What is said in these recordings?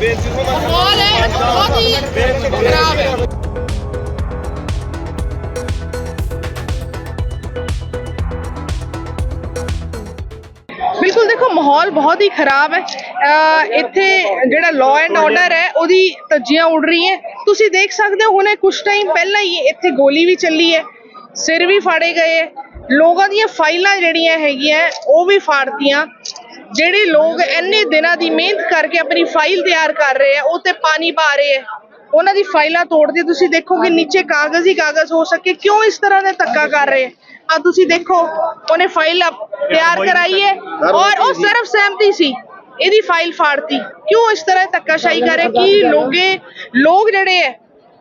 ਮਾਹੌਲ ਹੈ ਬਹੁਤ ਹੀ ਖਰਾਬ ਹੈ ਬਿਲਕੁਲ ਦੇਖੋ, ਮਾਹੌਲ ਬਹੁਤ ਹੀ ਖਰਾਬ ਹੈ। ਅਹ ਇੱਥੇ ਜਿਹੜਾ ਲਾਅ ਐਂਡ ਆਰਡਰ ਹੈ, ਉਹਦੀ ਧੱਜੀਆਂ ਉੱਡ ਰਹੀਆਂ ਤੁਸੀਂ ਦੇਖ ਸਕਦੇ ਹੋ, ਹੁਣੇ ਕੁਝ ਟਾਈਮ ਪਹਿਲਾਂ ਹੀ ਇੱਥੇ ਗੋਲੀ ਵੀ ਚੱਲੀ ਹੈ। ਸਿਰ ਵੀ ਫਾੜੇ ਗਏ ਹੈ। ਲੋਕਾਂ ਦੀਆਂ ਫਾਈਲਾਂ ਜਿਹੜੀਆਂ ਹੈਗੀਆਂ, ਉਹ ਵੀ ਫਾੜਤੀਆਂ। ਜਿਹੜੇ ਲੋਕ ਇੰਨੇ ਦਿਨਾਂ ਦੀ ਮਿਹਨਤ ਕਰਕੇ ਆਪਣੀ ਫਾਈਲ ਤਿਆਰ ਕਰ ਰਹੇ ਆ ਉਹ ਤੇ ਪਾਣੀ ਪਾ ਰਹੇ ਆ। ਉਹਨਾਂ ਦੀ ਫਾਈਲਾਂ ਤੋੜਦੇ ਤੁਸੀਂ ਦੇਖੋਗੇ ਨੀਚੇ ਕਾਗਜ਼ ਹੀ ਕਾਗਜ਼ ਹੋ ਸਕੇ ਕਿਉਂ ਇਸ ਤਰ੍ਹਾਂ ਦਾ ਧੱਕਾ ਕਰ ਰਹੇ ਆ? ਤੁਸੀਂ ਦੇਖੋ ਉਹਨੇ ਫਾਈਲ ਤਿਆਰ ਕਰਾਈ ਹੈ ਔਰ ਉਹ ਸਰਵ ਸਹਿਮਤੀ ਸੀ ਇਹਦੀ ਫਾਈਲ ਫਾੜਤੀ। ਕਿਉਂ ਇਸ ਤਰ੍ਹਾਂ ਧੱਕਾਸ਼ਾਹੀ ਕਰ ਰਹੇ ਕਿ ਲੋਗੇ ਲੋਕ ਜਿਹੜੇ ਹੈ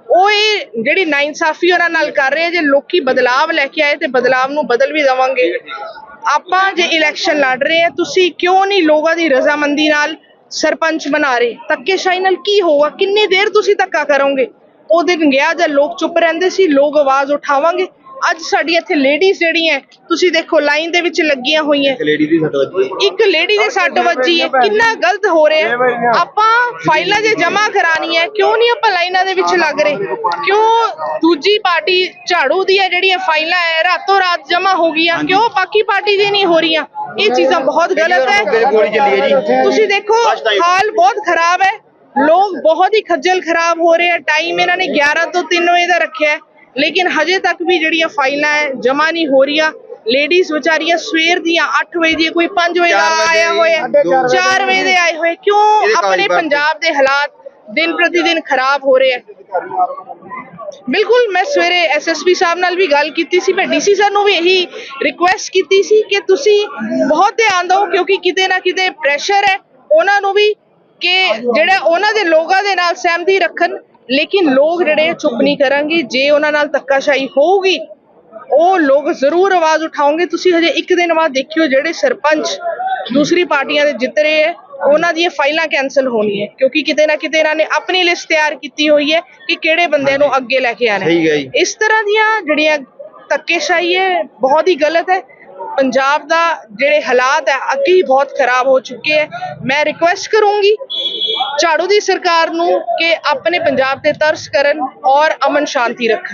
ਉਹ ਇਹ ਜਿਹੜੀ ਨਾਇਨਸਾਫੀ ਉਹਨਾਂ ਨਾਲ ਕਰ ਰਹੇ ਜੇ ਲੋਕੀ ਬਦਲਾਵ ਲੈ ਕੇ ਆਏ ਤੇ ਬਦਲਾਵ ਨੂੰ ਬਦਲ ਵੀ ਦੇਵਾਂਗੇ। ਆਪਾਂ ਜੇ ਇਲੈਕਸ਼ਨ ਲੜ ਰਹੇ ਆ ਤੁਸੀਂ ਕਿਉਂ ਨਹੀਂ ਲੋਕਾਂ ਦੀ ਰਜ਼ਾਮੰਦੀ ਨਾਲ ਸਰਪੰਚ ਬਣਾ ਰਹੇ? ਧੱਕੇਸ਼ਾਹੀ ਨਾਲ ਕੀ ਹੋਊਗਾ? ਕਿੰਨੀ ਦੇਰ ਤੁਸੀਂ ਧੱਕਾ ਕਰੋਗੇ? ਉਹ ਦਿਨ ਗਿਆ ਜਦ ਲੋਕ ਚੁੱਪ ਰਹਿੰਦੇ ਸੀ, ਲੋਕ ਆਵਾਜ਼ ਉਠਾਵਾਂਗੇ। ਅੱਜ ਸਾਡੀ ਇੱਥੇ ਲੇਡੀਜ਼ ਜਿਹੜੀਆਂ ਤੁਸੀਂ ਦੇਖੋ ਲਾਈਨ ਦੇ ਵਿੱਚ ਲੱਗੀਆਂ ਹੋਈਆਂ। ਲੇਡੀ ਦੀ ਸੱਟ ਵੱਜੀ ਹੈ। ਇੱਕ ਲੇਡੀ ਦੇ ਸੱਟ ਵੱਜੀ ਹੈ। ਕਿੰਨਾ ਗਲਤ ਹੋ ਰਿਹਾ ਹੈ। ਆਪਾਂ ਫਾਈਲਾਂ ਜੇ ਜਮ੍ਹਾਂ ਕਰਾਣੀ ਹੈ ਕਿਉਂ ਨਹੀਂ ਆਪਾਂ ਲਾਈਨਾਂ ਦੇ ਵਿੱਚ ਲੱਗ ਰਹੇ? ਕਿਉਂ ਦੂਜੀ ਪਾਰਟੀ ਝਾੜੂ ਦੀਆਂ ਜਿਹੜੀਆਂ ਫਾਈਲਾਂ ਹੈ ਰਾਤੋਂ ਰਾਤ ਜਮ੍ਹਾਂ ਹੋ ਗਈਆਂ ਕਿਉਂ ਬਾਕੀ ਪਾਰਟੀ ਦੀ ਨਹੀਂ ਹੋ ਰਹੀਆਂ? ਇਹ ਚੀਜ਼ਾਂ ਬਹੁਤ ਗਲਤ ਹੈ। ਗੋਲੀ ਚੱਲੀ ਹੈ ਜੀ ਤੁਸੀਂ ਦੇਖੋ ਹਾਲ ਬਹੁਤ ਖਰਾਬ ਹੈ। ਲੋਕ ਬਹੁਤ ਹੀ ਖੱਜਲ ਖਰਾਬ ਹੋ ਰਹੇ ਆ ਟਾਈਮ ਇਹਨਾਂ ਨੇ 11 ਤੋਂ 3 ਵਜੇ ਦਾ ਰੱਖਿਆ ਹੈ। ਲੇਕਿਨ ਹਜੇ ਤੱਕ ਵੀ ਜਿਹੜੀਆਂ ਫਾਈਲਾਂ ਹੈ ਜਮ੍ਹਾਂ ਨਹੀਂ ਹੋ ਰਹੀਆਂ। ਲੇਡੀਜ਼ ਵਿਚਾਰੀਆਂ ਸਵੇਰ ਦੀਆਂ 8 ਵਜੇ ਦੀ ਕੋਈ 5 ਵਜੇ ਦਾ ਆਇਆ ਹੋਇਆ ਦੋ ਵਜੇ 4 ਵਜੇ ਦੇ ਆਏ ਹੋਏ। ਕਿਉਂ ਆਪਣੇ। ਪੰਜਾਬ ਦੇ ਹਾਲਾਤ ਦਿਨ ਪ੍ਰਤੀ ਦਿਨ ਖਰਾਬ ਹੋ ਰਹੇ ਆ ਬਿਲਕੁਲ ਮੈਂ ਸਵੇਰੇ ਐਸਐਸਪੀ ਸਾਹਿਬ ਨਾਲ ਵੀ ਗੱਲ ਕੀਤੀ ਸੀ ਮੈਂ ਡੀਸੀ ਸਰ ਨੂੰ ਵੀ ਇਹੀ ਰਿਕੁਐਸਟ ਕੀਤੀ ਸੀ ਕਿ ਤੁਸੀਂ ਬਹੁਤ ਧਿਆਨ ਦਿਓ ਕਿਉਂਕਿ ਕਿਤੇ ਨਾ ਕਿਤੇ ਪ੍ਰੈਸ਼ਰ ਹੈ ਉਹਨਾਂ ਨੂੰ ਵੀ ਕਿ ਜਿਹੜਾ ਉਹਨਾਂ ਦੇ ਲੋਕਾਂ ਦੇ ਨਾਲ ਸਹਿਮਤੀ ਰੱਖਣ ਲੇਕਿਨ ਲੋਕ ਜਿਹੜੇ ਚੁੱਪ ਨਹੀਂ ਕਰਾਂਗੇ। ਜੇ ਉਹਨਾਂ ਨਾਲ ਧੱਕਾਸ਼ਾਹੀ ਹੋਊਗੀ ਉਹ ਲੋਕ ਜ਼ਰੂਰ ਆਵਾਜ਼ ਉਠਾਓਗੇ ਤੁਸੀਂ ਹਜੇ ਇੱਕ ਦਿਨ ਬਾਅਦ ਦੇਖਿਓ ਜਿਹੜੇ ਸਰਪੰਚ ਦੂਸਰੀ ਪਾਰਟੀਆਂ ਦੇ ਜਿੱਤ ਰਹੇ ਹੈ ਉਹਨਾਂ ਦੀਆਂ ਫਾਈਲਾਂ ਕੈਨਸਲ ਹੋਣੀਆਂ ਕਿਉਂਕਿ ਕਿਤੇ ਨਾ ਕਿਤੇ ਇਹਨਾਂ ਨੇ ਆਪਣੀ ਲਿਸਟ ਤਿਆਰ ਕੀਤੀ ਹੋਈ ਹੈ ਕਿ ਕਿਹੜੇ ਬੰਦੇ ਨੂੰ ਅੱਗੇ ਲੈ ਕੇ ਆਣਾ ਹੈ। ਇਸ ਤਰ੍ਹਾਂ ਦੀਆਂ ਜਿਹੜੀਆਂ ਧੱਕੇਸ਼ਾਹੀ ਹੈ ਬਹੁਤ ਹੀ ਗਲਤ ਹੈ। ਪੰਜਾਬ ਦਾ ਜਿਹੜੇ ਹਾਲਾਤ ਹੈ ਅੱਗੇ ਹੀ ਬਹੁਤ ਖਰਾਬ ਹੋ ਚੁੱਕੇ ਹੈ। ਮੈਂ ਰਿਕੁਐਸਟ ਕਰੂੰਗੀ ਝਾੜੂ ਦੀ ਸਰਕਾਰ ਨੂੰ ਕਿ ਆਪਣੇ ਪੰਜਾਬ ਤੇ ਤਰਸ ਕਰਨ ਔਰ ਅਮਨ ਸ਼ਾਂਤੀ ਰੱਖਣ।